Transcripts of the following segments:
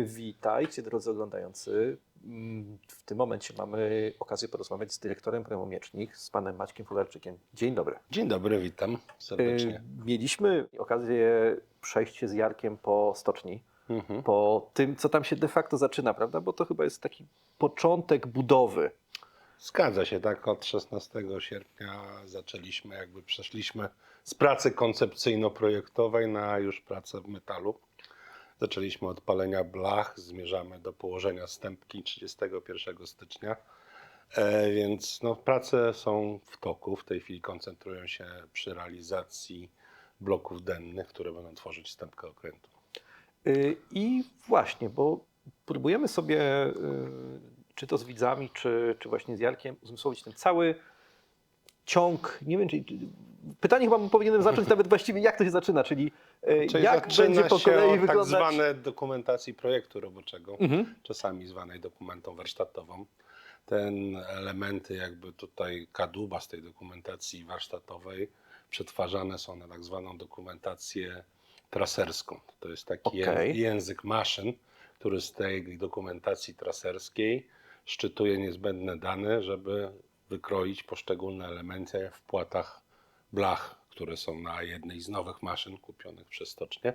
Witajcie drodzy oglądający. Mm, W tym momencie mamy okazję porozmawiać z dyrektorem Premium Miecznik, z panem Maćkiem Fularczykiem. Dzień dobry. Dzień dobry, witam serdecznie. Y, Mieliśmy okazję przejść się z Jarkiem po stoczni, Mhm. po tym, co tam się de facto zaczyna, prawda? Bo to chyba jest taki początek budowy. Zgadza się, tak od 16 sierpnia zaczęliśmy, jakby przeszliśmy z pracy koncepcyjno-projektowej na już pracę w metalu. Zaczęliśmy od palenia blach, zmierzamy do położenia stępki 31 stycznia. E, więc no, prace są w toku. W tej chwili koncentrują się przy realizacji bloków dennych, które będą tworzyć stępkę okrętu. Y, I właśnie, bo próbujemy sobie, y, czy to z widzami, czy, czy właśnie z Jarkiem, uzmysłowić ten cały ciąg. Nie wiem, czy. Pytanie chyba powinienem zacząć nawet właściwie, jak to się zaczyna, czyli, Czyli jak będzie po się kolei od tak wyglądać. zwane dokumentacji projektu roboczego, Mhm. czasami zwanej dokumentą warsztatową. Ten elementy jakby tutaj kadłuba z tej dokumentacji warsztatowej przetwarzane są na tak zwaną dokumentację traserską. To jest taki Okej. język maszyn, który z tej dokumentacji traserskiej szczytuje niezbędne dane, żeby wykroić poszczególne elementy w płatach blach, które są na jednej z nowych maszyn kupionych przez stocznię.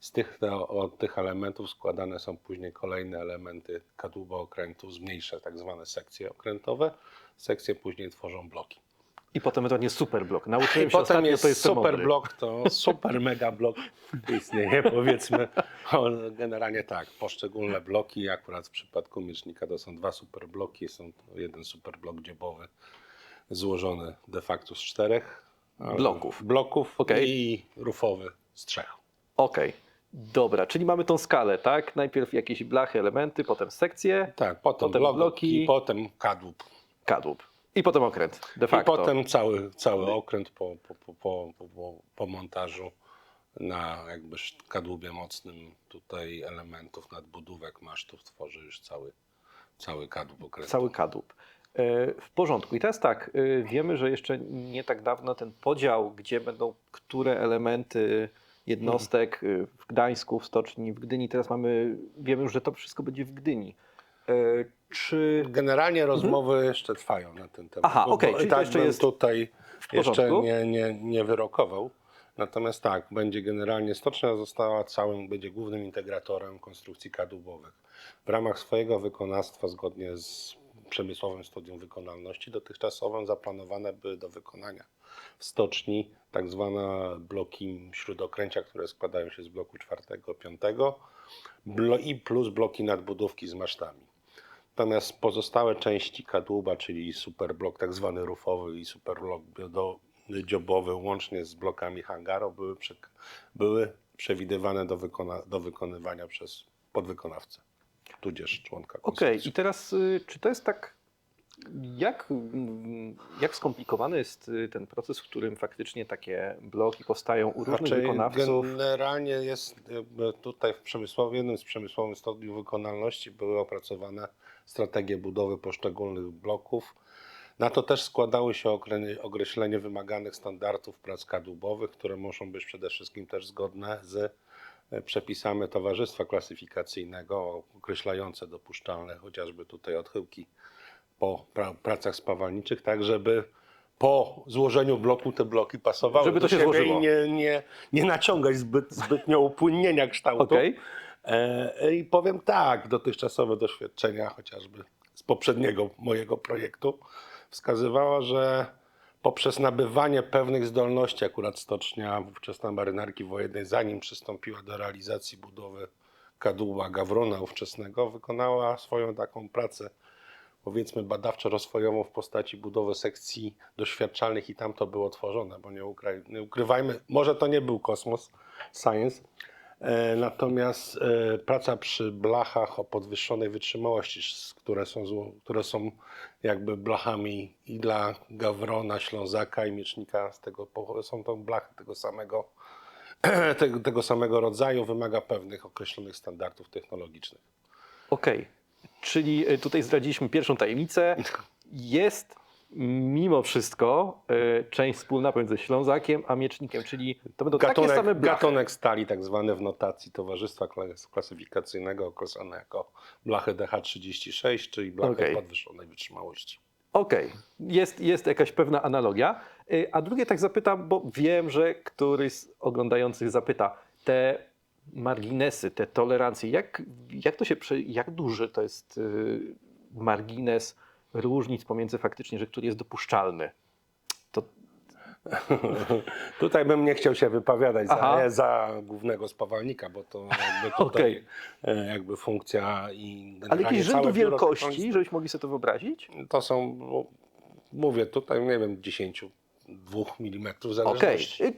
Z tych, od tych elementów składane są później kolejne elementy kadłuba okrętu, zmniejsze tak zwane sekcje okrętowe. Sekcje później tworzą bloki. I potem ewentualnie super blok. Nauczyłem I się potem ostatnio, jest to jest super mądry. blok, to super mega blok istnieje, powiedzmy. Generalnie tak, poszczególne bloki, akurat w przypadku miecznika to są dwa super bloki, są jeden super blok dziobowy złożony de facto z czterech Bloków. bloków Okej. i rufowy z trzech. Okej, dobra, czyli mamy tą skalę, tak? Najpierw jakieś blachy, elementy, potem sekcje, Tak, potem, Potem bloki, bloki. i potem kadłub. kadłub. I potem okręt, de I facto. potem cały, cały okręt po, po, po, po, po, montażu na jakby kadłubie mocnym tutaj elementów nadbudówek masztów tworzy już cały, cały kadłub okrętu. Cały kadłub. E, W porządku. I teraz tak, e, wiemy, że jeszcze nie tak dawno ten podział, gdzie będą które elementy jednostek e, w Gdańsku, w Stoczni, w Gdyni, teraz mamy, wiemy już, że to wszystko będzie w Gdyni. Czy Generalnie rozmowy jeszcze trwają na ten temat. Mhm. Aha, okej, czyli to tak jeszcze jest tutaj jeszcze nie, nie, nie wyrokował. Natomiast tak, będzie generalnie stocznia została całym, będzie głównym integratorem konstrukcji kadłubowych. W ramach swojego wykonawstwa, zgodnie z przemysłowym studium wykonalności, dotychczasowym zaplanowane były do wykonania w stoczni tak zwane bloki śródokręcia, które składają się z bloku czwartego, piątego i plus bloki nadbudówki z masztami. Natomiast pozostałe części kadłuba, czyli superblok tak zwany rufowy i superblok dziobowy łącznie z blokami hangaru były, były przewidywane do, do wykonywania przez podwykonawcę, tudzież członka Okej, konstrukcji. i teraz y, czy to jest tak, jak, jak skomplikowany jest y, ten proces, w którym faktycznie takie bloki powstają u różnych Znaczy, wykonawców? Generalnie jest jakby tutaj w przemysłowie, jednym z przemysłowych studiów wykonalności były opracowane strategie budowy poszczególnych bloków. Na to też składały się określenie wymaganych standardów prac kadłubowych, które muszą być przede wszystkim też zgodne z przepisami Towarzystwa Klasyfikacyjnego określające dopuszczalne chociażby tutaj odchyłki po pra- pracach spawalniczych, tak żeby po złożeniu bloku te bloki pasowały Żeby to się siebie złożyło. i nie, nie, nie naciągać zbyt, zbytnio upłynnienia kształtu. Okej. E, I powiem tak, dotychczasowe doświadczenia chociażby z poprzedniego mojego projektu wskazywała, że poprzez nabywanie pewnych zdolności, akurat stocznia ówczesna marynarki wojennej, zanim przystąpiła do realizacji budowy kadłuba Gawrona ówczesnego, wykonała swoją taką pracę powiedzmy badawczo-rozwojową w postaci budowy sekcji doświadczalnych i tam to było tworzone, bo nie, ukry, nie ukrywajmy, może to nie był kosmos, science, natomiast e, praca przy blachach o podwyższonej wytrzymałości, które są, które są jakby blachami i dla Gawrona, Ślązaka i Miecznika, z tego, są to blachy tego samego, tego, tego samego rodzaju, wymaga pewnych określonych standardów technologicznych. Okej, czyli y, tutaj zdradziliśmy pierwszą tajemnicę. Jest mimo wszystko e, część wspólna pomiędzy Ślązakiem a Miecznikiem, czyli to będą takie same Gatunek, blachy. gatunek stali tak zwany w notacji Towarzystwa Klas- Klasyfikacyjnego określane jako blachy DH36, czyli blachy Okej. podwyższonej wytrzymałości. Okej, jest, jest jakaś pewna analogia. Y, A drugie tak zapytam, bo wiem, że któryś z oglądających zapyta, te marginesy, te tolerancje, jak, jak to się, jak duży to jest y, margines różnic pomiędzy faktycznie, że który jest dopuszczalny? To, Tutaj bym nie chciał się wypowiadać za, za głównego spawalnika, bo to jakby tutaj Okej. e, jakby funkcja i ale jakieś rzędu wielkości, żebyśmy mogli sobie to wyobrazić? To są, no, mówię tutaj, nie wiem, 10, 2 mm zależności. y,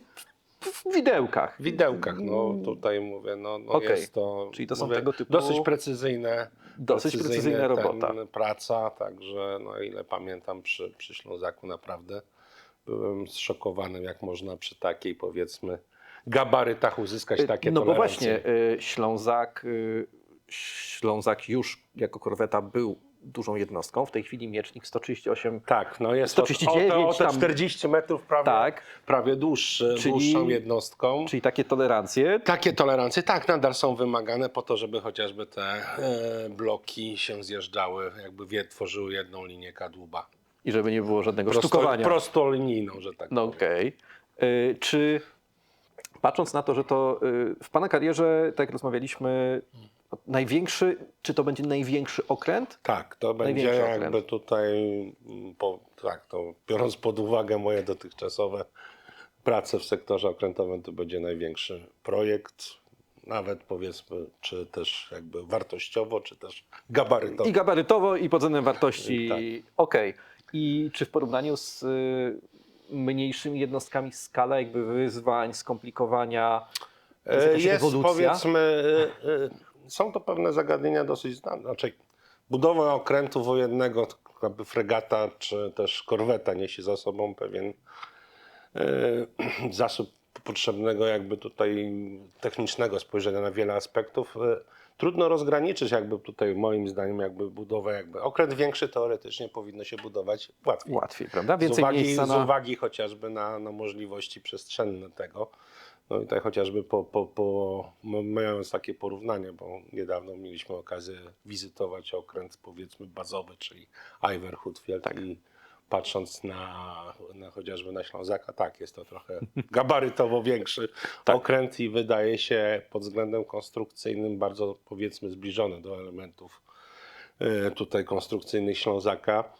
w widełkach. W widełkach, no tutaj mówię, no, no Okej. jest to Czyli to są mówię, tego typu- dosyć precyzyjne, Dosyć precyzyjna robota. praca, także no ile pamiętam przy, przy Ślązaku naprawdę byłem zszokowany, jak można przy takiej powiedzmy gabarytach uzyskać takie No bo właśnie, y, Ślązak, y, Ślązak już jako korweta był dużą jednostką, w tej chwili Miecznik 138, Tak, no jest to 139 o, te, o te tam- 40 metrów prawie, tak, prawie dłuższy, Czyli- dłuższą jednostką. czyli takie tolerancje. Takie tolerancje tak nadal są wymagane po to, żeby chociażby te e, bloki się zjeżdżały, jakby wie, tworzyły jedną linię kadłuba. I żeby nie było żadnego Prosto, sztukowania. prostolinijną, że tak No okej. Y, Czy patrząc na to, że to y, w Pana karierze, tak jak rozmawialiśmy, największy, czy to będzie największy okręt? Tak, to będzie Największy jakby okręt. tutaj, mm, tak, to biorąc pod uwagę moje dotychczasowe prace w sektorze okrętowym, to będzie największy projekt, nawet powiedzmy, czy też jakby wartościowo, czy też gabarytowo. I gabarytowo, i pod względem wartości. Tak. Okej. I czy w porównaniu z y, mniejszymi jednostkami skala jakby wyzwań, skomplikowania, jest E, Jest rewolucja? powiedzmy, e, e, są to pewne zagadnienia dosyć znane. Znaczy, budowa okrętu wojennego, jakby fregata czy też korweta niesie za sobą pewien e, zasób potrzebnego jakby tutaj technicznego spojrzenia na wiele aspektów. E, Trudno rozgraniczyć jakby tutaj moim zdaniem jakby budowę jakby okręt większy teoretycznie powinno się budować łatwiej. Łatwiej, prawda? Z Więcej uwagi, miejsca z na... uwagi chociażby na, na możliwości przestrzenne tego. No i tutaj chociażby po, po, po, m- mając takie porównanie, bo niedawno mieliśmy okazję wizytować okręt powiedzmy bazowy, czyli Iver Hutfield Tak. i patrząc na, na chociażby na Ślązaka, tak, jest to trochę gabarytowo większy Tak. okręt i wydaje się pod względem konstrukcyjnym bardzo powiedzmy zbliżony do elementów e, tutaj konstrukcyjnych Ślązaka.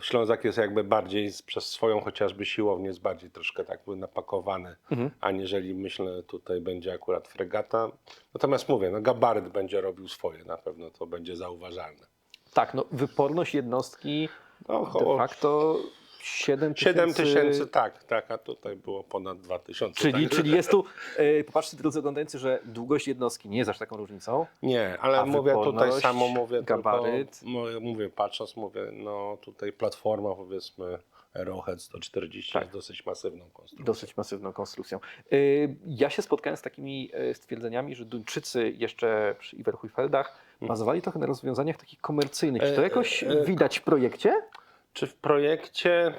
Ślązak jest jakby bardziej przez swoją chociażby siłownię jest bardziej troszkę tak napakowany, Mhm. aniżeli myślę tutaj będzie akurat fregata. Natomiast mówię, no gabaryt będzie robił swoje, na pewno to będzie zauważalne. Tak, no wyporność jednostki No, de facto 7 tysięcy... 7 tysięcy, tak, tak, a tutaj było ponad 2 tysiące. Czyli, tak. czyli jest tu, e, popatrzcie drodzy oglądający, że długość jednostki nie jest aż taką różnicą. Nie, ale mówię tutaj samo, mówię gabaryt? tylko, mówię, patrząc, mówię, no tutaj platforma powiedzmy Arrowhead 140 Tak. jest dosyć masywną konstrukcją. Dosyć masywną konstrukcją. Y, Ja się spotkałem z takimi e, stwierdzeniami, że Duńczycy jeszcze przy Iwerhuyfeldach bazowali trochę na rozwiązaniach takich komercyjnych. Czy to jakoś widać w projekcie? Czy w projekcie?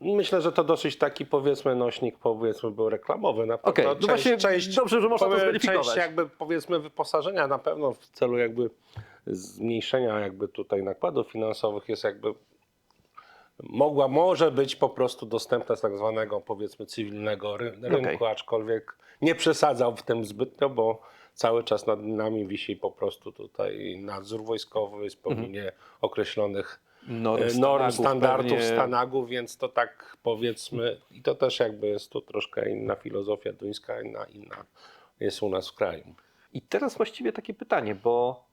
Myślę, że to dosyć taki powiedzmy nośnik powiedzmy był reklamowy. Na pewno Okej, no właśnie dobrze, że można to zweryfikować. Część jakby powiedzmy wyposażenia na pewno w celu jakby zmniejszenia jakby tutaj nakładów finansowych jest jakby mogła, może być po prostu dostępna z tak zwanego powiedzmy cywilnego ry- rynku, Okej. aczkolwiek nie przesadzał w tym zbytnio, bo cały czas nad nami wisi po prostu tutaj nadzór wojskowy, spełnienie określonych Norm, E, norm standardów pewnie. Stanagu, więc to tak powiedzmy, i to też jakby jest tu troszkę inna filozofia duńska, inna, inna jest u nas w kraju. I teraz właściwie takie pytanie, bo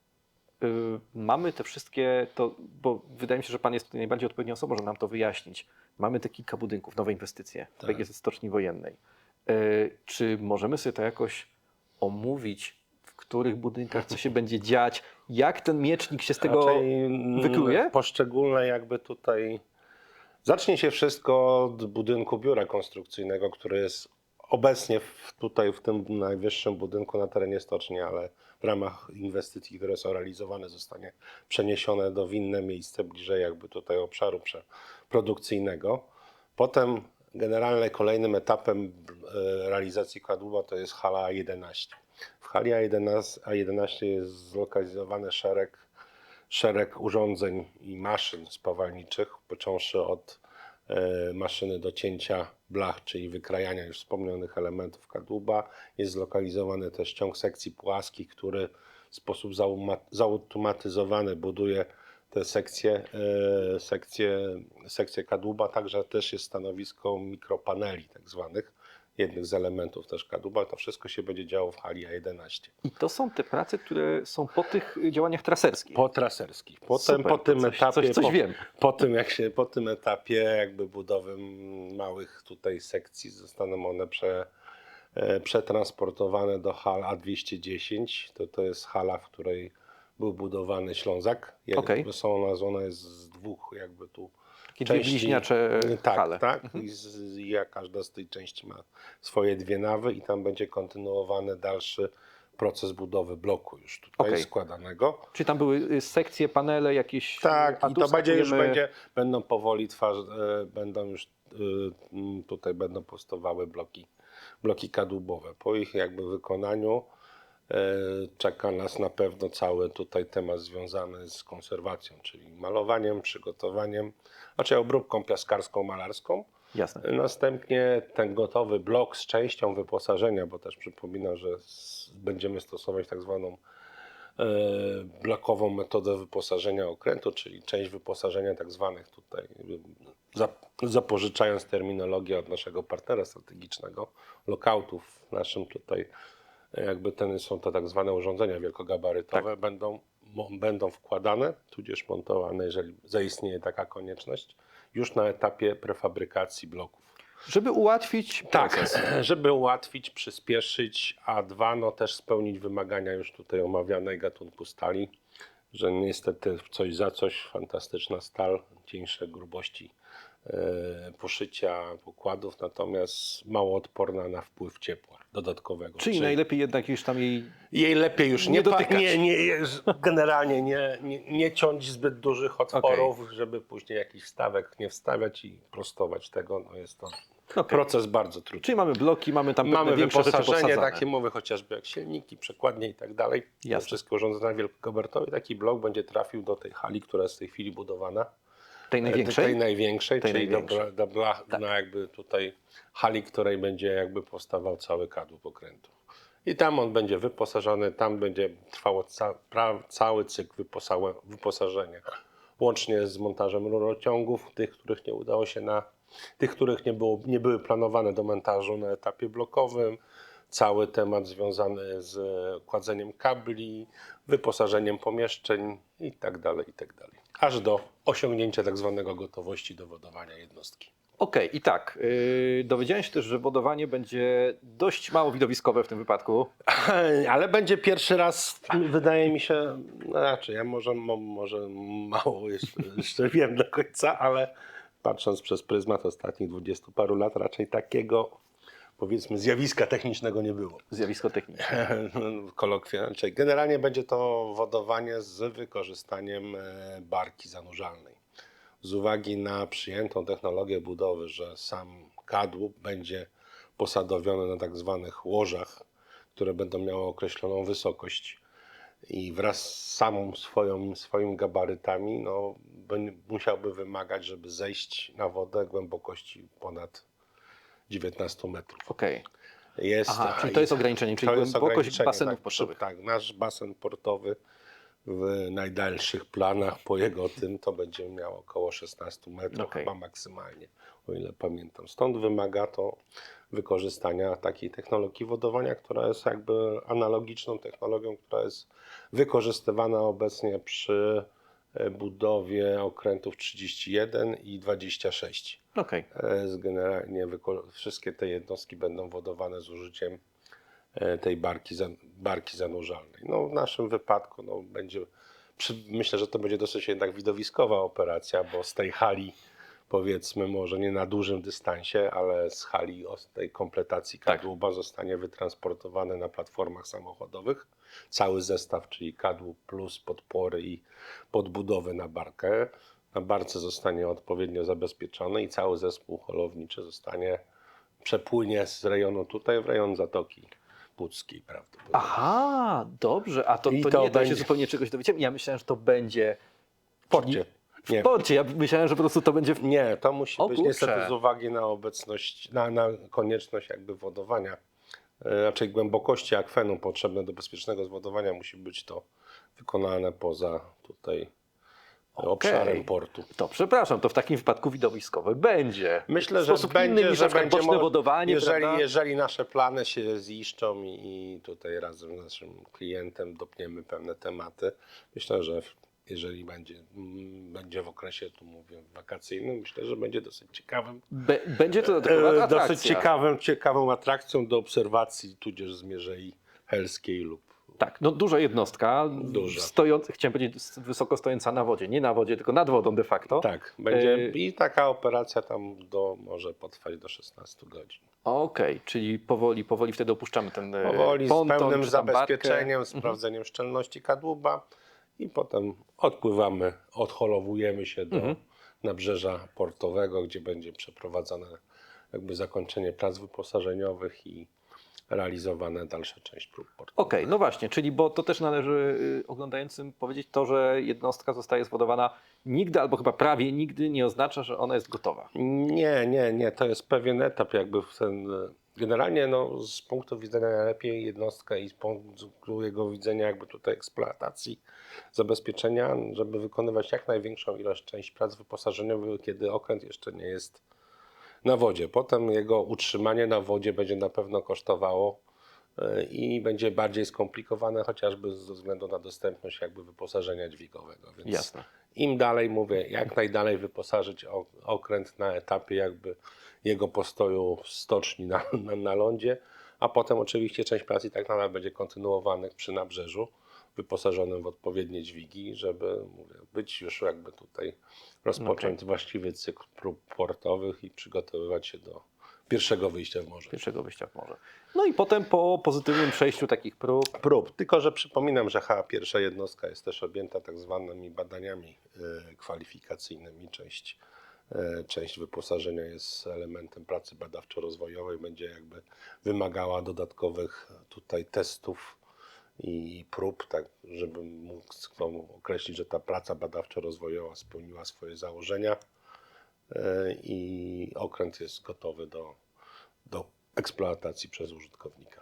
y, mamy te wszystkie, to, bo wydaje mi się, że Pan jest tutaj najbardziej odpowiednią osobą, żeby nam to wyjaśnić. Mamy te kilka budynków, nowe inwestycje w Tak. PGZ Stoczni Wojennej. Y, czy możemy sobie to jakoś omówić, w których budynkach co się będzie dziać, jak ten miecznik się z tego... Raczej, mm, wykluje? Poszczególne jakby tutaj, zacznie się wszystko od budynku biura konstrukcyjnego, który jest obecnie w, tutaj w tym najwyższym budynku na terenie stoczni, ale w ramach inwestycji, które są realizowane, zostanie przeniesione do w inne miejsce, bliżej jakby tutaj obszaru produkcyjnego. Potem generalnie kolejnym etapem e, realizacji kadłuba to jest hala 11. W hali A11, A11 jest zlokalizowany szereg, szereg urządzeń i maszyn spawalniczych, począwszy od e, maszyny do cięcia blach, czyli wykrajania już wspomnianych elementów kadłuba. Jest zlokalizowany też ciąg sekcji płaskich, który w sposób zautomatyzowany buduje te sekcje, e, sekcje, sekcje kadłuba. Także też jest stanowisko mikropaneli tak zwanych, jednych z elementów też kadłuba. To wszystko się będzie działo w hali A11. I to są te prace, które są po tych działaniach traserskich. Po traserskich. Potem Super, po tym coś- etapie, coś- coś po, wiem. po tym jak się, po tym etapie jakby budowy małych tutaj sekcji zostaną one prze, e, przetransportowane do hal A210. To, to jest hala, w której był budowany Ślązak. Okej. Są nazwane jest z dwóch jakby tu dwie części. bliźniacze tak, hale. Tak, I, z, ja, każda z tej części ma swoje dwie nawy i tam będzie kontynuowany dalszy proces budowy bloku już tutaj Okej. składanego. Czy tam były y, sekcje, panele jakieś? Tak, a i to będzie już będzie, będą powoli twarz, e, będą już e, m, tutaj będą powstawały bloki, bloki kadłubowe. Po ich jakby wykonaniu e, czeka nas na pewno cały tutaj temat związany z konserwacją, czyli malowaniem, przygotowaniem, znaczy obróbką piaskarską, malarską. Jasne. Następnie ten gotowy blok z częścią wyposażenia, bo też przypominam, że będziemy stosować tak zwaną e, blokową metodę wyposażenia okrętu, czyli część wyposażenia tak zwanych tutaj, zap- zapożyczając terminologię od naszego partnera strategicznego, lockoutów w naszym tutaj, e, jakby ten są to tak zwane urządzenia wielkogabarytowe, będą, mo, będą wkładane, tudzież montowane, jeżeli zaistnieje taka konieczność, już na etapie prefabrykacji bloków. Żeby ułatwić Tak, proces. żeby ułatwić, przyspieszyć, a dwa, no też spełnić wymagania już tutaj omawianej gatunku stali, że niestety coś za coś, fantastyczna stal, cieńsze grubości poszycia, pokładów, natomiast mało odporna na wpływ ciepła dodatkowego. Czyli najlepiej jednak już tam jej jej lepiej już Nie nie, dotykać. nie, nie generalnie nie, nie, nie ciąć zbyt dużych otworów, żeby później jakiś wstawek nie wstawiać i prostować tego. No jest to Okej. proces bardzo trudny. Czyli mamy bloki, mamy tam pewne Mamy większe rzeczy wyposażenie posadzane. takie mowy chociażby jak silniki, przekładnie i tak dalej. Jasne. Te Wszystkie urządzenia wielkogabarytowe. Taki blok będzie trafił do tej hali, która jest w tej chwili budowana. Tej największej? Tej największej, Tej czyli największej. Tak. do, do, na jakby tutaj hali, której będzie jakby powstawał cały kadłub okrętu. I tam on będzie wyposażony, tam będzie trwało ca, pra, cały cykl wyposa- wyposażenia. Łącznie z montażem rurociągów, tych, których nie udało się na, tych, których nie, było, nie były planowane do montażu na etapie blokowym, cały temat związany z e, kładzeniem kabli, wyposażeniem pomieszczeń i tak Aż do osiągnięcia tak zwanego gotowości do wodowania jednostki. Okej, i tak. Yy, dowiedziałem się też, że wodowanie będzie dość mało widowiskowe w tym wypadku. Ale będzie pierwszy raz, wydaje mi się, znaczy ja może, mo, może mało jeszcze, jeszcze wiem do końca, ale patrząc przez pryzmat ostatnich dwudziestu paru lat, raczej takiego powiedzmy zjawiska technicznego nie było. Zjawisko techniczne. kolokwialnie. Czyli generalnie będzie to wodowanie z wykorzystaniem e, barki zanurzalnej. Z uwagi na przyjętą technologię budowy, że sam kadłub będzie posadowiony na tak zwanych łożach, które będą miały określoną wysokość i wraz z samą swoją, swoimi gabarytami no, musiałby wymagać, żeby zejść na wodę głębokości ponad 19 metrów. Okej. Jest, Aha, czyli to jest ograniczenie, czyli to jest głębokość basenów tak, portowych. Tak, nasz basen portowy w najdalszych planach po jego tym to będzie miał około 16 metrów, Okej. chyba maksymalnie, o ile pamiętam. Stąd wymaga to wykorzystania takiej technologii wodowania, która jest jakby analogiczną technologią, która jest wykorzystywana obecnie przy e, budowie okrętów 31 i 26. Okej. E, Generalnie wszystkie te jednostki będą wodowane z użyciem e, tej barki, barki zanurzalnej. No, w naszym wypadku no, będzie, myślę, że to będzie dosyć jednak widowiskowa operacja, bo z tej hali powiedzmy może nie na dużym dystansie, ale z hali tej kompletacji Tak. kadłuba zostanie wytransportowany na platformach samochodowych. Cały zestaw, czyli kadłub plus podpory i podbudowy na barkę. Na barce zostanie odpowiednio zabezpieczony i cały zespół holowniczy zostanie przepłynie z rejonu tutaj w rejon Zatoki Puckiej prawdopodobnie. Aha, dobrze. A to, I to, to nie da się będzie- zupełnie czegoś dowiedzieć. Ja myślałem, że to będzie W porcie. w Nie. porcie. Ja myślałem, że po prostu to będzie w... Nie, to musi O być kurczę. niestety z uwagi na obecność, na, na konieczność jakby wodowania, e, raczej głębokości akwenu potrzebne do bezpiecznego zwodowania musi być to wykonane poza tutaj Obszarem portu. To przepraszam, to w takim wypadku widowiskowe będzie. Myślę, że będzie, inny niż że będzie boczne wodowanie, jeżeli, prawda? jeżeli nasze plany się ziszczą i, i tutaj razem z naszym klientem dopniemy pewne tematy, myślę, że jeżeli będzie, mm, będzie w okresie, tu mówię, wakacyjnym, myślę, że będzie dosyć ciekawym Be, będzie to E. Dosyć ciekawym, ciekawą atrakcją do obserwacji, tudzież zmierzei helskiej lub Tak, no duża jednostka, Duża. stojąc, chciałem powiedzieć wysoko stojąca na wodzie, nie na wodzie, tylko nad wodą de facto. tak. Będzie, E, I taka operacja tam do, może potrwać do 16 godzin. Okej, czyli powoli, powoli wtedy opuszczamy ten e, Powoli z ponton, pełnym czy tam barkę. zabezpieczeniem, sprawdzeniem szczelności kadłuba i potem odpływamy, odholowujemy się do Mhm. nabrzeża portowego, gdzie będzie przeprowadzone jakby zakończenie prac wyposażeniowych i realizowane dalsza część prób portowych. Okej, no właśnie, czyli bo to też należy y, oglądającym powiedzieć to, że jednostka zostaje zwodowana nigdy albo chyba prawie nigdy nie oznacza, że ona jest gotowa. Nie, nie, nie. To jest pewien etap, jakby w ten. Generalnie no, z punktu widzenia najlepiej jednostka i z punktu jego widzenia jakby tutaj eksploatacji zabezpieczenia, żeby wykonywać jak największą ilość część prac wyposażeniowych, kiedy okręt jeszcze nie jest na wodzie. Potem jego utrzymanie na wodzie będzie na pewno kosztowało e, i będzie bardziej skomplikowane, chociażby ze względu na dostępność jakby wyposażenia dźwigowego. Więc Jasne. im dalej mówię, jak najdalej wyposażyć ok- okręt na etapie jakby jego postoju w stoczni na, na, na lądzie, a potem oczywiście część prac i tak nadal będzie kontynuowanych przy nabrzeżu, wyposażonym w odpowiednie dźwigi, żeby mówię, być już jakby tutaj rozpocząć właściwy cykl prób portowych i przygotowywać się do pierwszego wyjścia w morze. Pierwszego wyjścia w morze. No i potem po pozytywnym przejściu takich prób, prób. Tylko, że przypominam, że H pierwsza jednostka jest też objęta tak zwanymi badaniami e, kwalifikacyjnymi. Część, e, część wyposażenia jest elementem pracy badawczo-rozwojowej, będzie jakby wymagała dodatkowych tutaj testów i prób, tak żeby móc określić, że ta praca badawczo-rozwojowa spełniła swoje założenia e, i okręt jest gotowy do, do eksploatacji przez użytkownika.